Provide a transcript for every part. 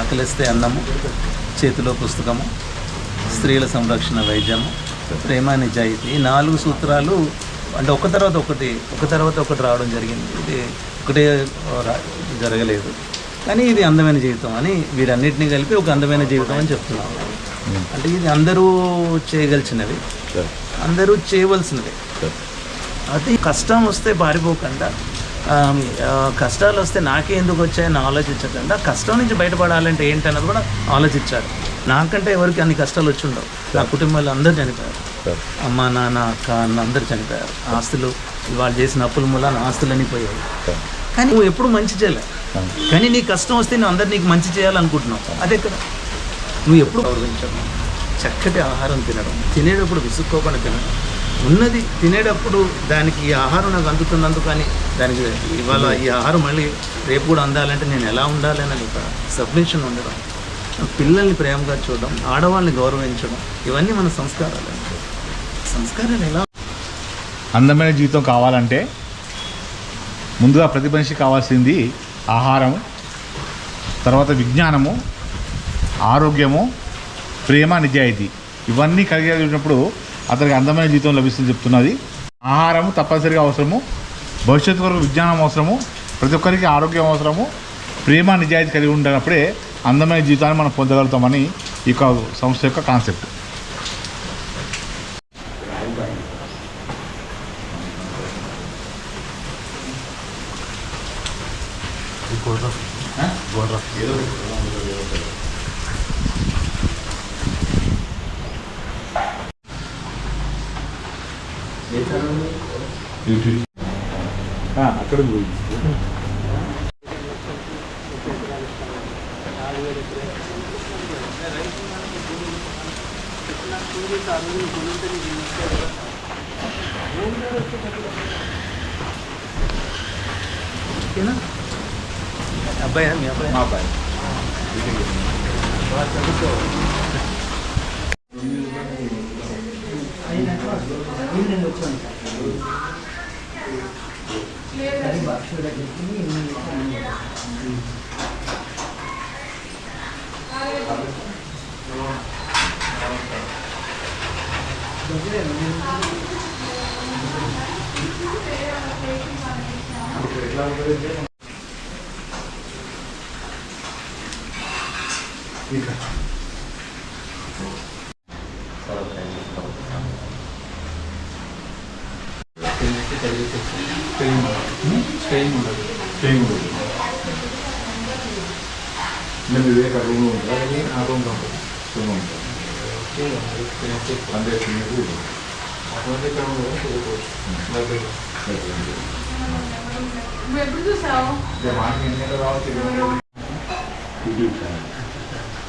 ఆకలిస్తే అన్నము చేతిలో పుస్తకము స్త్రీల సంరక్షణ వైద్యము ప్రేమ నిజాయితీ ఈ నాలుగు సూత్రాలు అంటే ఒక తర్వాత ఒకటి ఒక తర్వాత ఒకటి రావడం జరిగింది. ఇది ఒకటే జరగలేదు. కానీ ఇది అందమైన జీవితం అని వీరన్నిటిని కలిపి ఒక అందమైన జీవితం అని చెప్తున్నాం. అంటే ఇది అందరూ చేయగలిసినవి అందరూ చేయవలసినవి. అది కష్టం వస్తే పారిపోకుండా కష్టాలు వస్తే నాకే ఎందుకు వచ్చాయని ఆలోచించకుండా కష్టం నుంచి బయటపడాలంటే ఏంటన్నది కూడా ఆలోచించారు నాకంటే ఎవరికి అన్ని కష్టాలు వచ్చి ఉండవు. నా కుటుంబాలు అందరూ చనిపోయారు. అమ్మ నాన్న అక్క అన్న అందరూ చనిపోయారు. ఆస్తులు వాళ్ళు చేసిన అప్పుల మూలాన ఆస్తులన్నీ పోయాయి. కానీ నువ్వు ఎప్పుడు మంచి చేయలే. కానీ నీ కష్టం వస్తే నువ్వు అందరు నీకు మంచి చేయాలనుకుంటున్నావు. అదే కదా. నువ్వు ఎప్పుడు గౌరవించడం చక్కటి ఆహారం తినడం తినేటప్పుడు విసుక్కోకుండా తినడం ఉన్నది తినేటప్పుడు దానికి ఈ ఆహారం నాకు అందుతున్నందుకు కానీ దానికి ఇవాళ ఈ ఆహారం మళ్ళీ రేపు కూడా అందాలంటే నేను ఎలా ఉండాలి అని ఒక సబ్మిషన్ ఉండడం పిల్లల్ని ప్రేమగా చూడడం ఆడవాళ్ళని గౌరవించడం ఇవన్నీ మన సంస్కారాలు సంస్కారాలు ఎలా? అందమైన జీవితం కావాలంటే ముందుగా ప్రతి మనిషి కావాల్సింది ఆహారం తర్వాత విజ్ఞానము ఆరోగ్యము ప్రేమ నిజాయితీ. ఇవన్నీ కలిగేటప్పుడు అతనికి అందమైన జీవితం లభిస్తుంది చెప్తున్నది. ఆహారము తప్పనిసరిగా అవసరము. భవిష్యత్తు కొరకు విజ్ఞానం అవసరము. ప్రతి ఒక్కరికి ఆరోగ్యం అవసరము. ప్రేమ నిజాయితీ కలిగి ఉండేటప్పుడే అందమైన జీవితాన్ని మనం పొందగలుగుతామని ఈ యొక్క సంస్థ యొక్క కాన్సెప్ట్. అక్కడ అబ్బాయి మీ అబ్బాయి? మా అబ్బాయి. それだけに、Thank you. స్ట్రెయిన్ ఉండదు చేయకూడదు నేను వివేక రూమ్ ఉంటా ఆ రూమ్ ఉంటుంది రూమ్ ఉంటుంది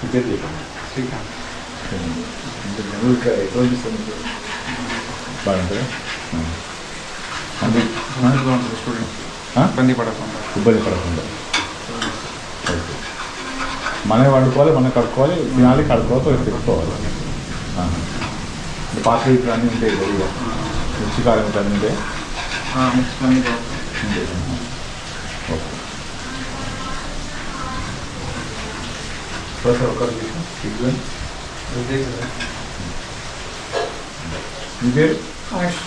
అంటే మీకు శ్రీకాంత్ నువ్వు బాగుంటుందా ఇబ్బంది పడకుండా ఇబ్బంది పడకుండా ఓకే మనమే వండుకోవాలి మనం కడుక్కోవాలి తినాలి కడుక్కోవాలి పెట్టుకోవాలి పాత్ర ఇప్పుడు అన్నీ ఉంటాయి గదిలో రుచికారం ఇట్లా అన్నీ ఉంటాయి ఉంటాయి. ఓకే ప్రొఫెసర్ ఒకరు ఇగ్జామ్ మీ పేరు నైస్.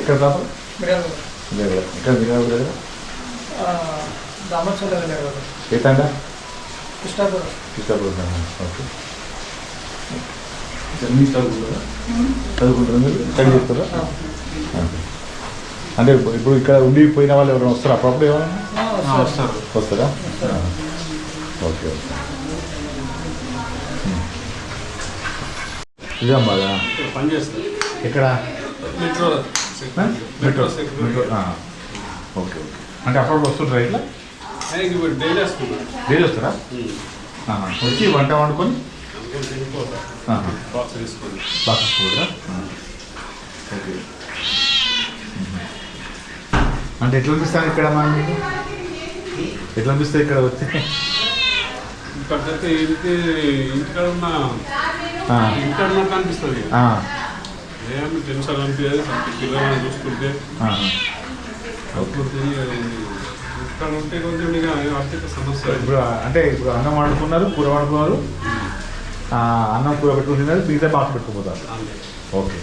ఎక్కడ రాదు ఇక్కడ మీరు దగ్గర? దామచల వెళ్ళారు ఏ తండా? కృష్ణాపురం. ఇష్టపడుతున్నాను ఓకే. మీ చదువుకుంటారా చదువుకుంటారా మీరు? చేస్తారా? ఓకే. అంటే ఇప్పుడు ఇప్పుడు ఇక్కడ ఉండి పోయిన వాళ్ళు ఎవరైనా వస్తారా? అప్పుడప్పుడు ఏమైనా వస్తారు. వస్తారా. Okay okay. చేస్తారు. ఎక్కడ? మెట్రో? మెట్రో మెట్రో ఆ. ఓకే ఓకే అంటే అప్పుడప్పుడు వస్తుంటారా ఇట్లా? ఇప్పుడు డైలీ వస్తారా ఆహా. వచ్చి వంట వండుకొని. బాక్స్ ఓకే అంటే ఎట్లా అనిపిస్తాను ఇక్కడ మనం మీకు? ఎట్లా అనిపిస్తుంది ఇక్కడ ఇంటి ఇంటికాడ ఉన్న ఆ, ఇంటికాడ ఉన్నట్టు అనిపిస్తుంది. ఆ, ఏమి టెన్షన్ అనిపించదు పిల్లలను చూసుకుంటే ఉంటే కొంచెం ఇక ఆర్థిక సమస్య. ఇప్పుడు అంటే ఇప్పుడు అన్నం వండుకున్నారు కూర వండుకున్నారు. ఆ, అన్నం కూర పెట్టుకుంటున్నారు మిగతా బాక్స్ పెట్టుకుపోతారు. ఓకే.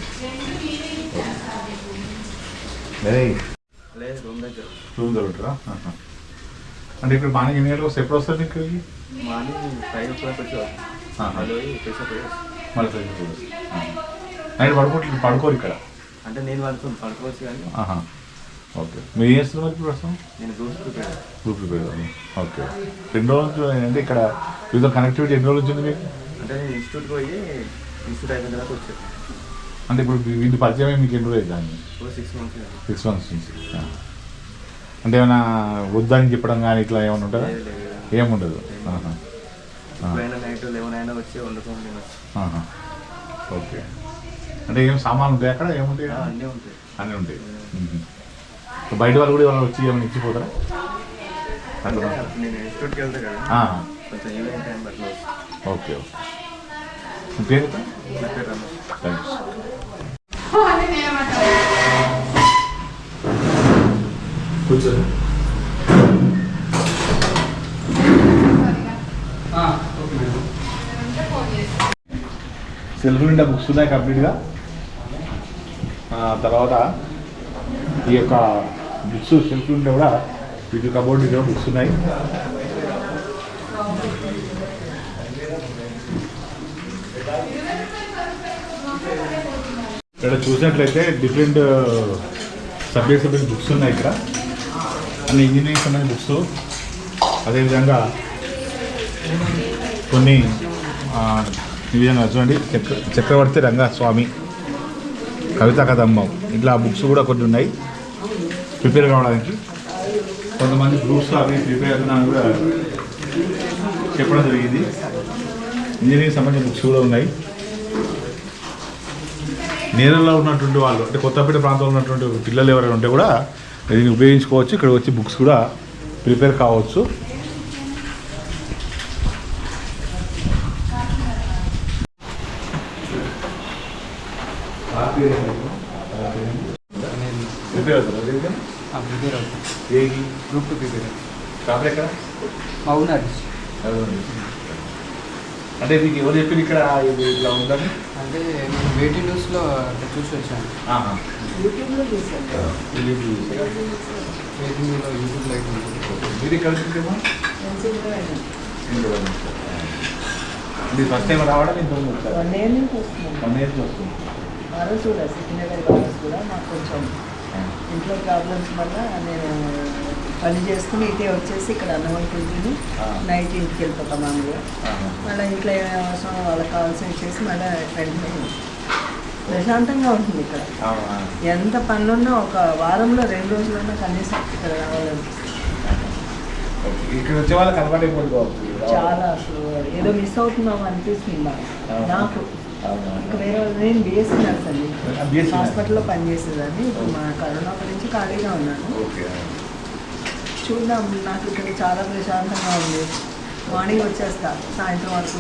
రూమ్ దొరుకుతారా. అంటే ఇప్పుడు మార్నింగ్ ఎన్ని గంటలకు వస్తే ఎప్పుడు వస్తారు మీకు? ఇవి? మార్నింగ్ ఫైవ్ ఓ క్లాక్ వచ్చి ఫ్రెష్ అప్ మళ్ళీ ఫ్రెష్ అప్ అవుతారు. ఆహా. నైట్ పడుకోవట్లేదు పడుకోరు ఇక్కడ. అంటే నేను పడుకుని పడుకోవచ్చు కానీ. ఓకే. మీరు ఏం చేస్తున్నారు మరి ఇప్పుడు ప్రస్తుతం? నేను groups prepare group prepare okay. రెండు రోజులు అంటే ఇక్కడ? వివిధ కనెక్టివిటీ ఎన్ని రోజులు వచ్చింది మీకు? అంటే నేను ఇన్స్టిట్యూట్కి పోయి ఇన్స్టిట్యూట్ అయిపోయిన తర్వాత వచ్చాను. అంటే ఇప్పుడు వీటి పరిచయం మీకు ఎన్ని రోజులు దాన్ని సిక్స్ మంత్స్ సిక్స్ మంత్స్ నుంచి. అంటే ఏమైనా వద్దని చెప్పడం కానీ ఇట్లా ఏమైనా ఉంటుందా. ఏముండదు. నైట్ లెవెన్ అయినా వచ్చి. ఓకే. అంటే ఏం సామాన్లు ఉంటాయి అక్కడ? ఏముంటాయి? అన్నీ ఉంటాయి. అన్నీ ఉంటాయి. బయట వాళ్ళు కూడా ఏమైనా వచ్చి ఏమైనా ఇచ్చిపోతారా? Okay okay. పేరు థ్యాంక్స్ సెల్ఫ్ నిండా బుక్స్ ఉన్నాయి కంప్లీట్గా? తర్వాత ఈ యొక్క బుక్స్ సెల్ఫ్ ఉంటే కూడా వీటి కబోర్డ్ దగ్గర బుక్స్ ఉన్నాయి. ఇక్కడ చూసినట్లయితే డిఫరెంట్ సబ్జెక్ట్ సబ్జెక్ట్ బుక్స్ ఉన్నాయి ఇక్కడ. అన్ని ఇంజనీరింగ్ సంబంధించిన బుక్స్ అదేవిధంగా కొన్ని ఆ, ఈ విధంగా చూడండి చక్ర చక్రవర్తి రంగస్వామి. కవితా కదంబం. ఇట్లా బుక్స్ కూడా కొన్ని ఉన్నాయి. ప్రిపేర్ కావడానికి. కొంతమంది గ్రూప్స్ అవి ప్రిపేర్ అవుతున్నాను కూడా చెప్పడం జరిగింది. ఇంజనీరింగ్ సంబంధించిన బుక్స్ కూడా ఉన్నాయి. నేరల్లో ఉన్నటువంటి వాళ్ళు అంటే కొత్తపేట ప్రాంతంలో ఉన్నటువంటి పిల్లలు ఎవరైనా ఉంటే కూడా దీన్ని ఉపయోగించుకోవచ్చు. ఇక్కడ వచ్చి బుక్స్ కూడా ప్రిపేర్ కావచ్చు. ప్రిపేర్ అవుతారా ప్రిపేర్ అవుతాం గ్రూప్ టూ ప్రిపేర్ షాప్ ఎక్కడ అవునా అంటే మీకు ఎవరు చెప్పింది ఇక్కడ ఇది ఇట్లా ఉందని అంటే నేను వేటి న్యూస్లో చూసి వచ్చాను యూట్యూబ్లో యూట్యూబ్లో మీరు ఇక్కడ మీరు ఫస్ట్ టైం రావడం ఇంత వన్ ఇయర్ నుంచి వస్తుంది వన్ ఇయర్ వస్తుంది ఆ రోజు కూడా సికింద్రాబాద్ కాలేజ్ కూడా మాకు కొంచెం ఇంట్లో ప్రాబ్లమ్స్ వల్ల నేను పని చేసుకుని ఇటే వచ్చేసి ఇక్కడ అన్నం తిని ఆ. నైట్ ఇంటికి వెళ్ళిపోతాం మామూలుగా. మళ్ళీ ఇంట్లో ఏమైనా అవసరం వాళ్ళకి కావాల్సిన చేసి మళ్ళీ వెంటనే ప్రశాంతంగా ఉంటుంది ఇక్కడ. ఎంత పనులున్నా ఒక వారంలో రెండు రోజులున్నా కనీసం ఇక్కడ రావాలనిపిస్తుంది ఇక్కడ వచ్చే వాళ్ళకి అలవాటు అయిపోతుంది కావచ్చు చాలా అసలు ఏదో మిస్ అవుతున్నాం అనిపిస్తుంది నాకు. వేరే వాళ్ళు- నేను బిఎస్సీ నర్స్ అండి. హాస్పిటల్లో పనిచేసేదాన్ని. ఇప్పుడు మా కరోనా గురించి ఖాళీగా ఉన్నాను. చూద్దాం. నాకు ఇక్కడ చాలా ప్రశాంతంగా ఉంది. మార్నింగ్ వచ్చేస్తా. సాయంత్రం వరకు.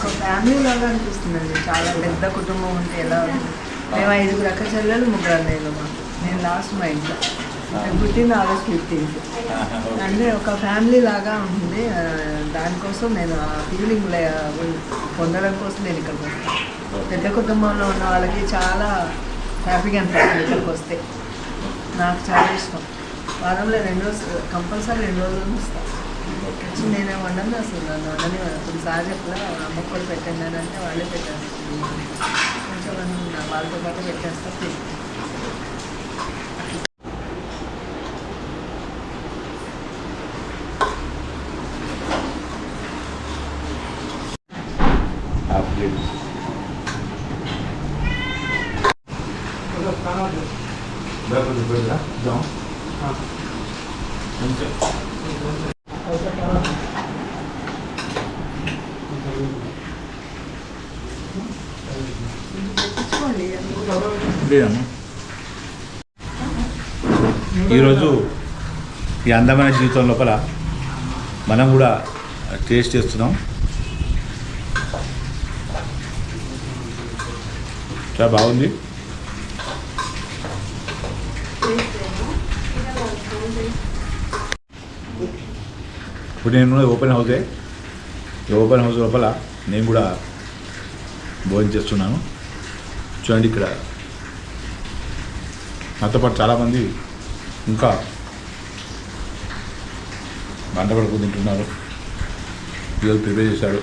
ఒక ఫ్యామిలీ లాగా అనిపిస్తుందండి. చాలా పెద్ద కుటుంబం ఉంటే ఎలా ఉంటుంది మేము ఐదుగురు అక్క చెల్లెలు ముగ్గురు నేను లాస్ట్ మా ఇంట్లో. పుట్టింది ఆగస్ట్ ఫిఫ్టీన్త్ అంటే ఒక ఫ్యామిలీ లాగా ఉంటుంది దానికోసం నేను ఆ ఫీలింగ్ పొందడం కోసం నేను ఇక్కడికి వస్తాను పెద్ద కుటుంబంలో ఉన్న వాళ్ళకి చాలా హ్యాపీగా అనిపిస్తుంది ఇక్కడికి వస్తే. నాకు చాలా ఇష్టం. వారంలో రెండు రోజులు కంపల్సరీ రెండు రోజులు వస్తాను వచ్చి నేనే వండను అసలు నన్ను వండని కొన్నిసార్లు చెప్పలా అమ్మకు కూడా పెట్టండి అని అంటే వాళ్ళే పెట్టాను కొంచెం నా వాళ్ళతో పాటు పెట్టేస్తా ఈరోజు ఈ అందమైన జీవితం లోపల మనం కూడా టేస్ట్ చేస్తున్నాం. చాలా బాగుంది. ఇప్పుడు నేను ఓపెన్ హౌసే. ఈ ఓపెన్ హౌస్ లోపల నేను కూడా భోజనం చేస్తున్నాను. చూడండి ఇక్కడ. నాతో పాటు చాలామంది ఇంకా మంట పడుకు తింటున్నారు. ఈరోజు ప్రిపేర్ చేశాడు.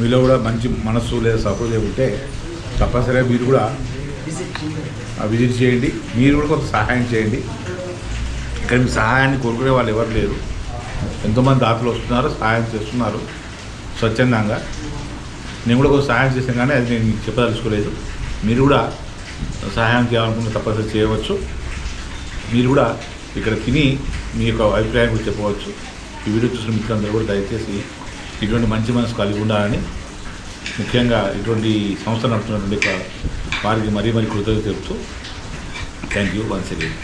మీలో కూడా మంచి మనస్సు లేదా సహృదయం ఉంటే తప్పనిసరిగా మీరు కూడా విజిట్ చేయండి. మీరు కూడా కొంత సహాయం చేయండి. ఇక్కడ మీ సహాయాన్ని కోరుకునే వాళ్ళు ఎవరు లేరు. ఎంతోమంది దాతలు వస్తున్నారు సహాయం చేస్తున్నారు స్వచ్ఛందంగా. నేను కూడా కొంత సహాయం చేశాను కానీ అది నేను మీకు చెప్పదలుచుకోలేదు. మీరు కూడా సహాయం చేయాలనుకుంటే తప్పనిసరి చేయవచ్చు. మీరు కూడా ఇక్కడ తిని మీ యొక్క అభిప్రాయం కూడా చెప్పవచ్చు. ఈ వీడియో చూసిన మిత్రులందరూ కూడా దయచేసి ఇటువంటి మంచి మనసు కలిగి ఉండాలని ముఖ్యంగా ఇటువంటి సంస్థ నడుపుతున్నటువంటి వారికి మరీ మరీ కృతజ్ఞత చెప్తూ థ్యాంక్ యూ వన్స్ అగైన్